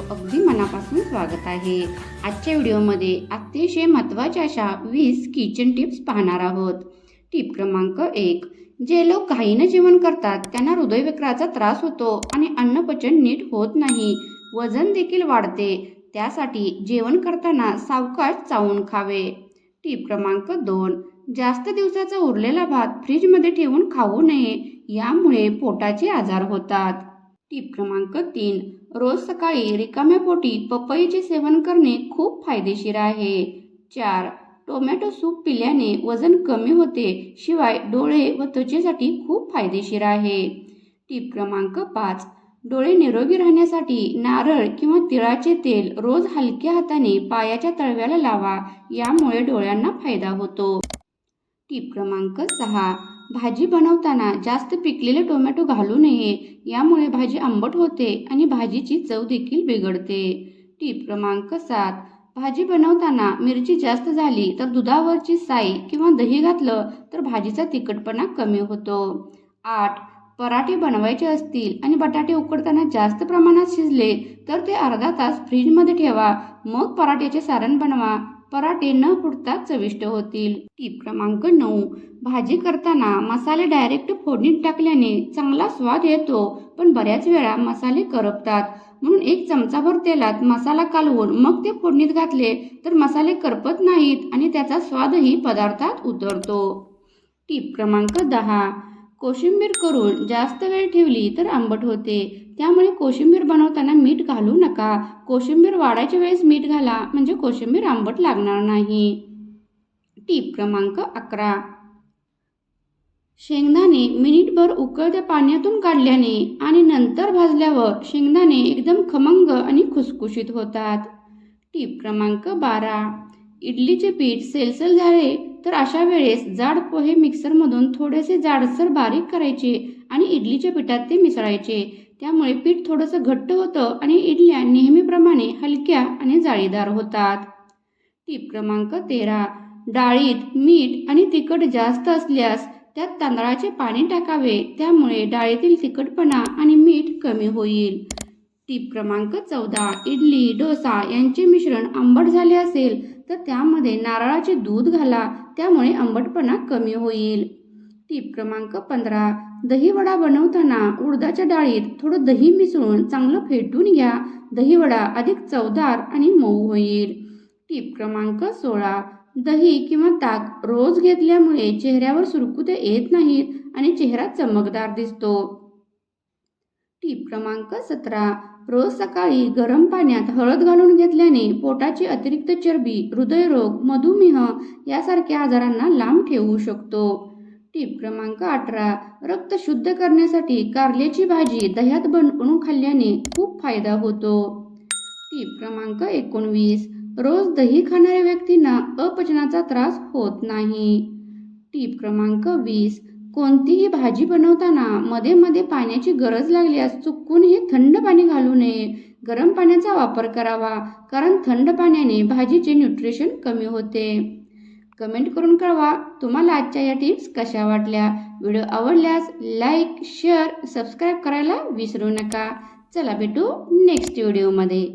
अगदी मनापासून स्वागत आहे. आजच्या व्हिडिओमध्ये अतिशय महत्त्वाच्या अशा वीस किचन टिप्स पाहणार आहोत. टिप क्रमांक एक जे लोक घाईनं जेवण करतात त्यांना हृदयविकाराचा त्रास होतो आणि अन्नपचन नीट होत नाही वजन देखील वाढते त्यासाठी जेवण करताना सावकाश चावून खावे. टिप क्रमांक दोन जास्त दिवसाचा उरलेला भात फ्रीजमध्ये ठेवून खाऊ नये यामुळे पोटाचे आजार होतात. टीप क्रमांक तीन. रोज सकाळी रिकाम्या पोटी पपईचे सेवन करणे खूप फायदेशीर आहे. चार. टोमॅटो सूप पिल्याने वजन कमी होते शिवाय डोळे व त्वचेसाठी खूप फायदेशीर आहे. टीप क्रमांक पाच. डोळे निरोगी राहण्यासाठी नारळ किंवा तिळाचे तेल रोज हलक्या हाताने पायाच्या तळव्याला लावा यामुळे डोळ्यांना फायदा होतो. टीप क्रमांक सहा. भाजी बनवताना जास्त पिकलेले टोमॅटो घालू नये. यामुळे भाजी आंबट होते आणि भाजीची चव देखील बिघडते. टीप क्रमांक सात. भाजी बनवताना मिरची जास्त झाली तर दुधावरची साई किंवा दही घातलं तर भाजीचा तिखटपणा कमी होतो. आठ. पराठे बनवायचे असतील आणि बटाटे उकडताना जास्त प्रमाणात शिजले तर ते अर्धा तास फ्रीजमध्ये ठेवा. मग पराठ्याचे सारण बनवा. पराठे न फुटता चविष्ट होतील. टीप क्रमांक नऊ. भाजी करताना मसाले डायरेक्ट फोडणीत टाकल्याने चांगला स्वाद येतो पण बऱ्याच वेळा मसाले करपतात. म्हणून एक चमचाभर तेलात मसाला कालवून मग ते फोडणीत घातले तर मसाले करपत नाहीत आणि त्याचा स्वादही पदार्थात उतरतो. टीप क्रमांक दहा. कोशिंबीर करून जास्त वेळ ठेवली तर आंबट होते. त्यामुळे कोशिंबीर बनवताना मीठ घालू नका. कोशिंबीर वाढायच्या वेळेस मीठ घाला म्हणजे कोशिंबीर आंबट लागणार नाही. टीप क्रमांक अकरा. शेंगदाणे मिनिटभर उकळत्या पाण्यातून काढल्याने आणि नंतर भाजल्यावर शेंगदाणे एकदम खमंग आणि खुसखुशीत होतात. टीप क्रमांक बारा. इडलीचे पीठ सेलसेल झाले तर अशा वेळेस जाड पोहे मिक्सरमधून थोडेसे जाडसर बारीक करायचे आणि इडलीच्या पिठात ते मिसळायचे. त्यामुळे पीठ थोडंसं घट्ट होतं आणि इडल्या नेहमीप्रमाणे हलक्या आणि जाळीदार होतात. टीप क्रमांक तेरा. डाळीत मीठ आणि तिखट जास्त असल्यास त्यात तांदळाचे पाणी टाकावे. त्यामुळे डाळीतील तिखटपणा आणि मीठ कमी होईल. टीप क्रमांक चौदा. इडली डोसा यांचे मिश्रण आंबट झाले असेल तर त्यामध्ये नारळाचे दूध घाला. त्यामुळे आंबटपणा कमी होईल. टीप क्रमांक पंधरा. दहीवडा बनवताना उडदाच्या डाळीत थोडं दही मिसळून चांगलं फेटून घ्या. दहीवडा अधिक चवदार आणि मऊ होईल. टीप क्रमांक सोळा. दही किंवा ताक रोज घेतल्यामुळे चेहऱ्यावर सुरकुत्या येत नाहीत आणि चेहरा चमकदार दिसतो. टीप क्रमांक सतरा. रोज सकाळी गरम पाण्यात हळद घालून घेतल्याने पोटाची अतिरिक्त चरबी हृदयरोग मधुमेह यासारख्या आजारांना लांब ठेवू शकतो. टीप क्रमांक अठरा रक्त शुद्ध करण्यासाठी कारल्याची भाजी दह्यात बनवून खाल्ल्याने खूप फायदा होतो. टीप क्रमांक एकोणवीस रोज दही खाणाऱ्या व्यक्तींना अपचनाचा त्रास होत नाही. टीप क्रमांक वीस कोणतीही भाजी बनवताना मध्ये मध्ये पाण्याची गरज लागल्यास चुकूनही थंड पाणी घालू नये. गरम पाण्याचा वापर करावा कारण थंड पाण्याने भाजीचे न्यूट्रिशन कमी होते. कमेंट करून कळवा तुम्हाला आजच्या या टिप्स कशा वाटल्या? व्हिडिओ आवडल्यास लाईक शेअर सबस्क्राईब करायला विसरू नका. चला भेटू नेक्स्ट व्हिडिओमध्ये